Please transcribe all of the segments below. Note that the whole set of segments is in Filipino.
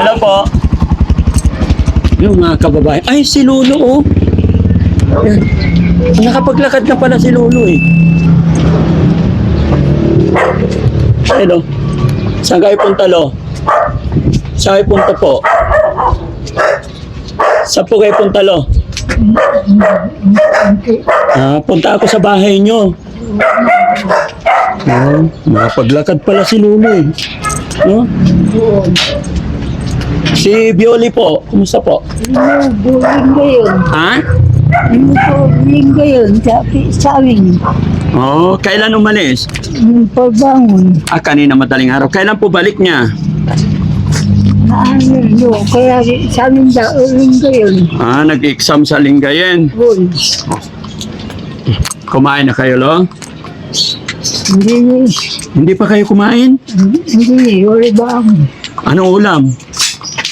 Hello po. Yung mga kababayan. Ay, si Lolo, oh. Yan. Nakapaglakad na pala si Lolo, eh. Hello. Saan kayo punta, Lo? Saan kayo punta po? Saan po kayo punta, Lo? Ah, punta ako sa bahay nyo. Oh, nakapaglakad pala si Lolo, eh. No? Si Bioli po, kumusta po? Buling ngayon. Ha? Ano buling ngayon. Sabi, sabi, Oh, kailan umalis? pagbangon. Ah, kanina madaling araw. Kailan po balik niya? Ano, no, kaya sabi daw, uling ngayon. Ah, nag-exam sa Lingayen. Bull. Kumain na kayo, lo? Hindi Hindi pa kayo kumain? hindi wala ba ako? Anong ulam?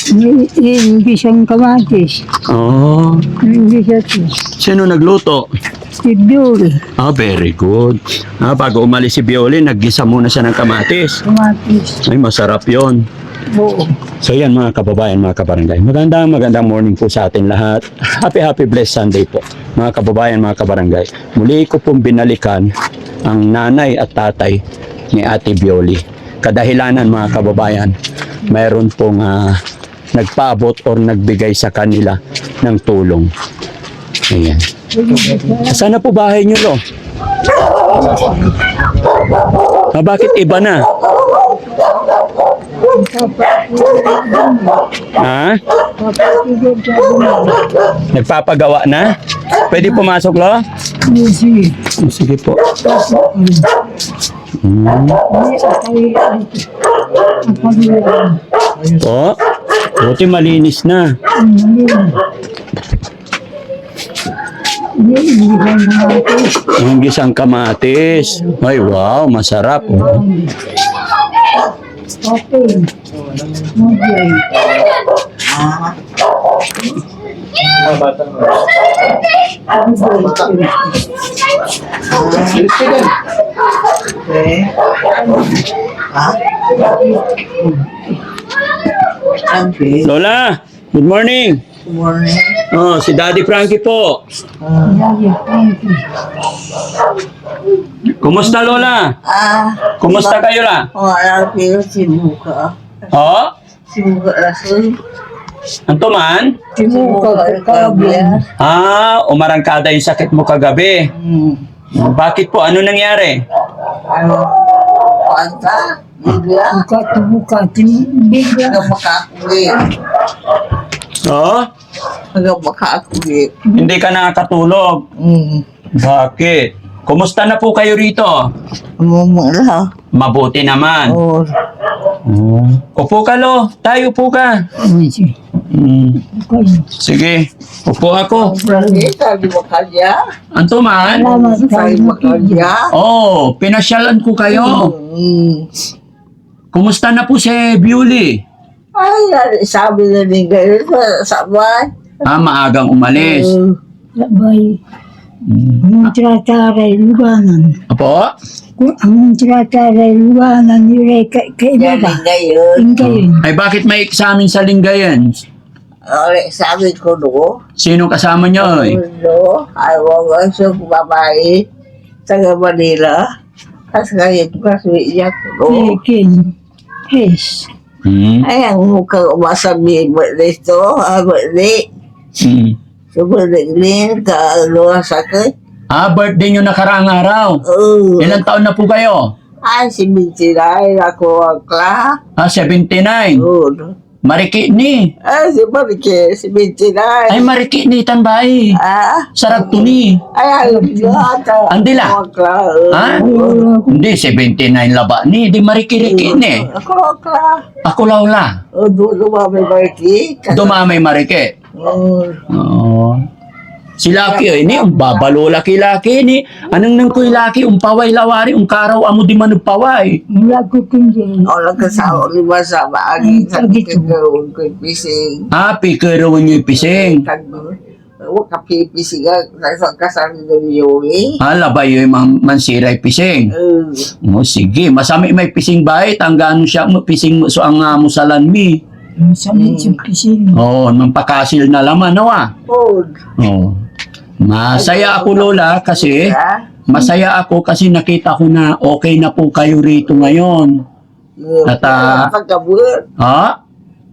Hindi siyang kamatis. Oh, Hindi siya to. sino nagluto? Si Bill. Ah, very good. Ah, bago umalis si Bioli, naggisa muna siya ng kamatis. Kamatis. Ay, masarap yon. Oo. So yan mga kababayan, mga kabarangay. Magandang magandang morning po sa atin lahat. Happy happy blessed Sunday po. Mga kababayan, mga kabarangay. Muli ko pong binalikan ang nanay at tatay ni Ate Bioli. Kadahilanan mga kababayan, mayroon pong ah, nagpaabot or nagbigay sa kanila ng tulong. Ayan. Saan na po bahay niyo, Lo? Ah, bakit iba na? Ha? Nagpapagawa na? Pwede pumasok, Lo? Sige. Sige po. Hmm. Po? Buti malinis na. Yung gisang kamatis. Ay, wow, masarap. Oh. Okay. Okay. Okay. Lola, good morning. Good morning. Oh, si Daddy Frankie po. Thank you. Kumusta, Lola? Ah, Kumusta kayo la? wala kayo sinuka. Oh? Sinuka rasoy. Anto man? Sinuka, kabla. Ah, umarangkada yung sakit mo kagabi. Hmm. Bakit po? Ano nangyari? Ano? Panta? Bigla? Buka to buka, tinibigla. Hanggang makakuli. Oh? Hanggang makakuli. Hindi ka nakakatulog. Hmm. Bakit? Kumusta na po kayo rito? Mumula. Mabuti naman. Oh. Oh. Upo ka, Lo. Tayo upo ka. Sige. Okay. Sige. Upo ako. Berarti sabi mo kanya? Anto man? Sabi mo kanya? Oh, pinasyalan ko kayo. Kumusta na po si Bewley? Ay, sabi na kayo sa sabay. Ah, maagang umalis. Uh, Sabay. Ang trataray luganan. Apo? Ang trataray luganan nila kay yan kaibaga. yun. Ay, bakit may examen sa Lingayen? Ore, sabi ko no. Sino kasama niyo? Oy? No, ayaw ko sa babae. Taga Manila. Kasi ngayon kasi iyak ko no. Lekin. Yes. Hmm. Ay, ang mukhang umasabi mo dito. Ako ni. Hmm. Sumunod din ka luwa sakit. Ah, birthday niyo nakaraang araw. Oh. Ilang taon na po kayo? Ay, si ako ang kla. Ah, 79. Oh. Mariki ni. Ay, si Marike, si Bintinay. Ay, mariki ni tanbay. Ah, Sarap to ni. ay, alam ko ang kla. Ha? Hindi, 79 laba ni. Di mariki-riki ni. Ako ang kla. Ako lawla. Oh, doon lumamay Marike. Dumamay marike. Oh. Si Laki ay ni, um babalo laki-laki ni. Anong nang kuy laki, um paway lawari, um karaw amo di man paway. Mula ko tingin. Ako lang kasawa ni Masa Maagi sa kikagawa ko pising. Ah, pikero nyo pising. Huwag ka pipising sa kasama ni Yogi. Ah, labay yung man, mansiray pising. Uh, O sige, masami may pising bahay, tanggaan siya mo pising mo so ang uh, musalan mi. Sa medyo kising. Oo, nang pakasil na laman, nawa. Food. Oo. Masaya ako, Lola, kasi masaya ako kasi nakita ko na okay na po kayo rito ngayon. At, ah. Ha?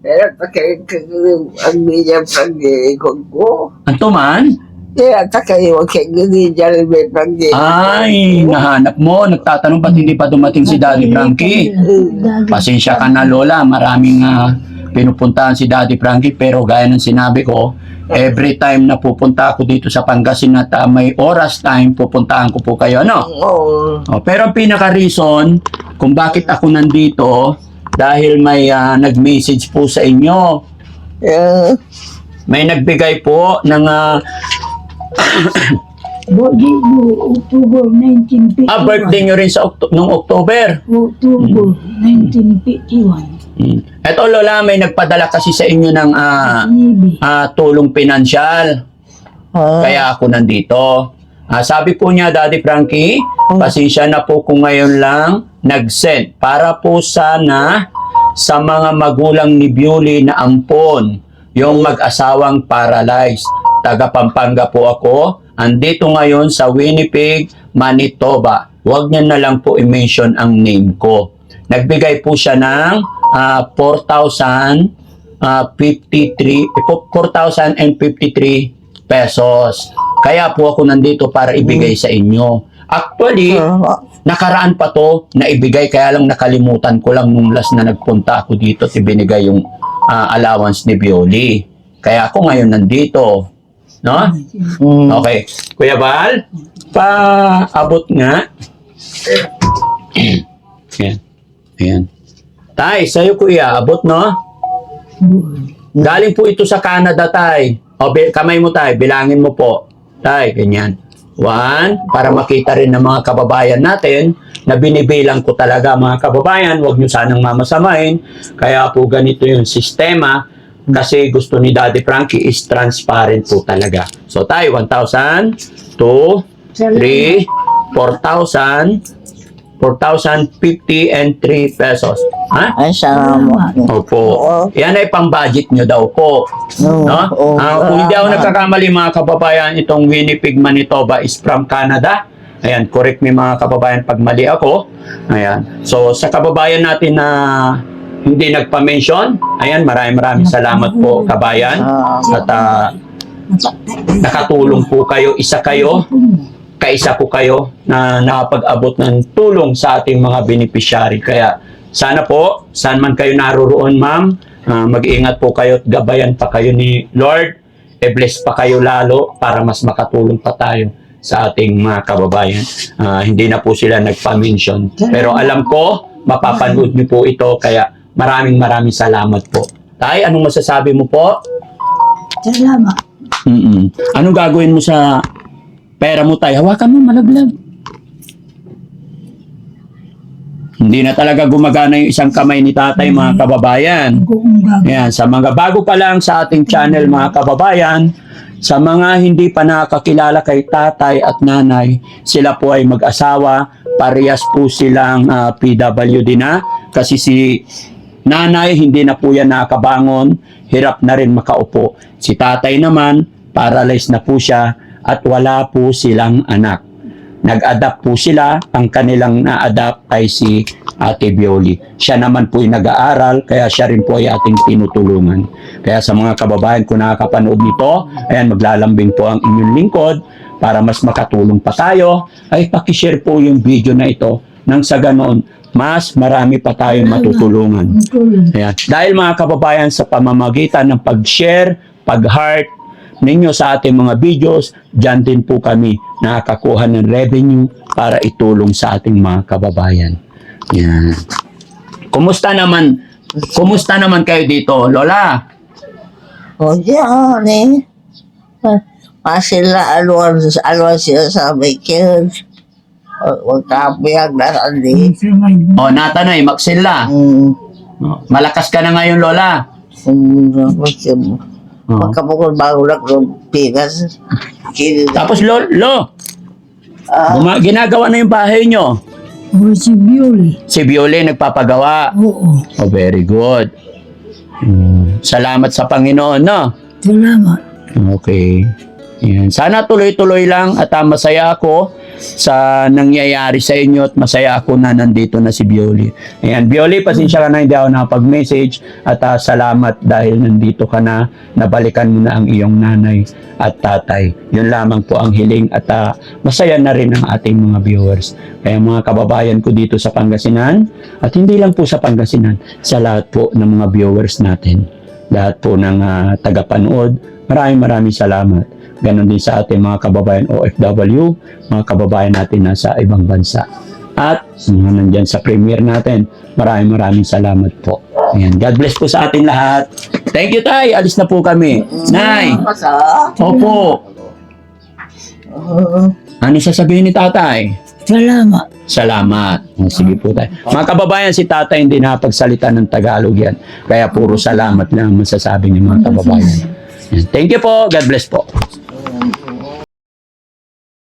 Takay kagawin ang niya pag-iikot ko. Anto man? Kaya takay mo kay gani dyan may. Ay, nahanap mo. Nagtatanong ba't hindi pa dumating si Daddy Frankie? Pasensya ka na Lola, maraming ah, pinupuntahan si Daddy Frankie pero gaya ng sinabi ko, every time na pupunta ako dito sa Pangasinan at ah, may oras time, pupuntahan ko po kayo, ano? Oo. Oh, pero ang pinaka-reason kung bakit ako nandito, dahil may ah, nag-message po sa inyo. Yeah. May nagbigay po ng ah, mo, October 1951. ah, birthday nyo rin sa Octo- nung October. October 1951. Hmm. Eto Lola, may nagpadala kasi sa inyo ng ah, ah, tulong pinansyal. Ah. Kaya ako nandito. Ah, sabi po niya, Daddy Frankie, pasensya na po kung ngayon lang nag-send para po sana sa mga magulang ni Bewley na ampon, yung mag-asawang paralyzed. Taga Pampanga po ako. Andito ngayon sa Winnipeg, Manitoba. Huwag niya na lang po i-mention ang name ko. Nagbigay po siya ng ah, 4,000 ah, 53 4,053 pesos. Kaya po ako nandito para ibigay sa inyo. Actually, Ah. nakaraan pa to na ibigay kaya lang nakalimutan ko lang nung last na nagpunta ako dito at ibinigay yung ah, allowance ni Bioli. Kaya ako ngayon nandito. No? Mm. Okay. Kuya Bal, paabot nga. Ayan. Ayan. Tay, sa'yo kuya, abot no? Galing po ito sa Canada, tay. O, kamay mo, tay. Bilangin mo po. Tay, ganyan. One, para makita rin ng mga kababayan natin na binibilang ko talaga mga kababayan, huwag nyo sanang mamasamain. Kaya po ganito yung sistema kasi gusto ni Daddy Frankie is transparent po talaga. So tayo, 1,000, 2, 3, 4,000, 4,050 and 3 pesos. Ha? Ay, salamat. Opo. Oo. Yan ay pang-budget nyo daw po. Oo. No? Oo. Ah, kung hindi ako nagkakamali mga kababayan, itong Winnipeg, Manitoba is from Canada. Ayan, correct me mga kababayan pag mali ako. Ayan. So, sa kababayan natin na hindi nagpa-mention, ayan, maraming maraming salamat po kabayan. Ah. At ah, nakatulong po kayo, isa kayo, kaisa po kayo na nakapag-abot ng tulong sa ating mga beneficiary. Kaya sana po, saan man kayo naroroon ma'am, ah, mag-iingat po kayo at gabayan pa kayo ni Lord. E-bless pa kayo lalo para mas makatulong pa tayo sa ating mga kababayan. Ah, hindi na po sila nagpa-mention. Pero alam ko, mapapanood niyo po ito. Kaya maraming maraming salamat po. Tay, anong masasabi mo po? Salamat. Mm-mm. Anong gagawin mo sa pera mo tayo? Hawakan mo, malaglag. Hindi na talaga gumagana yung isang kamay ni tatay, mga kababayan. Kung gagawin. Ayan, sa mga bago pa lang sa ating channel, mga kababayan, sa mga hindi pa nakakilala kay tatay at nanay, sila po ay mag-asawa, parehas po silang ah, PWD na, kasi si nanay hindi na po yan nakabangon, hirap na rin makaupo. Si tatay naman, paralyzed na po siya at wala po silang anak nag-adapt po sila. Ang kanilang na-adapt ay si Ate Bioli. Siya naman po ay nag-aaral, kaya siya rin po ay ating tinutulungan. Kaya sa mga kababayan kung nakakapanood nito, ayan, maglalambing po ang inyong lingkod para mas makatulong pa tayo, ay pakishare po yung video na ito nang sa ganon, mas marami pa tayong matutulungan. Ayan. Dahil mga kababayan sa pamamagitan ng pag-share, pag-heart ninyo sa ating mga videos, dyan din po kami nakakakuha ng revenue para itulong sa ating mga kababayan. Yan. Kumusta naman? Kumusta naman kayo dito, Lola? O diyan eh. Masila aluan aluan sila sa bikin. Huwag kapiyag na sandi. O, natanay, magsila. Mm. Malakas ka na ngayon, Lola. Mm. O. Magkapukul bago lang ng pigas. Kini Tapos, Lo, Lo, Ah, guma- ginagawa na yung bahay nyo. O si Bioli. Si Viole nagpapagawa. Oo. Oh, very good. Mm, Salamat sa Panginoon, no? Salamat. Okay. Yan. Sana tuloy-tuloy lang at ah, masaya ako sa nangyayari sa inyo at masaya ako na nandito na si Bioli. Ayan, Bioli, pasensya ka na hindi ako nakapag-message at ah, salamat dahil nandito ka na, nabalikan mo na ang iyong nanay at tatay. Yun lamang po ang hiling at ah, masaya na rin ang ating mga viewers. Kaya mga kababayan ko dito sa Pangasinan at hindi lang po sa Pangasinan, sa lahat po ng mga viewers natin lahat po ng ah, tagapanood. Maraming maraming salamat. Ganon din sa ating mga kababayan OFW, mga kababayan natin nasa ibang bansa. At mga nandyan sa premiere natin, maraming maraming salamat po. Ayan. God bless po sa ating lahat. Thank you, Tay. Alis na po kami. Nay. Opo. Uh, Ano sasabihin ni Tatay? Salamat. Salamat. Oh, Sige po tayo. Mga kababayan, si tatay hindi nakapagsalita ng Tagalog yan. Kaya puro salamat lang ang masasabi ng mga kababayan. Yan. Thank you po. God bless po.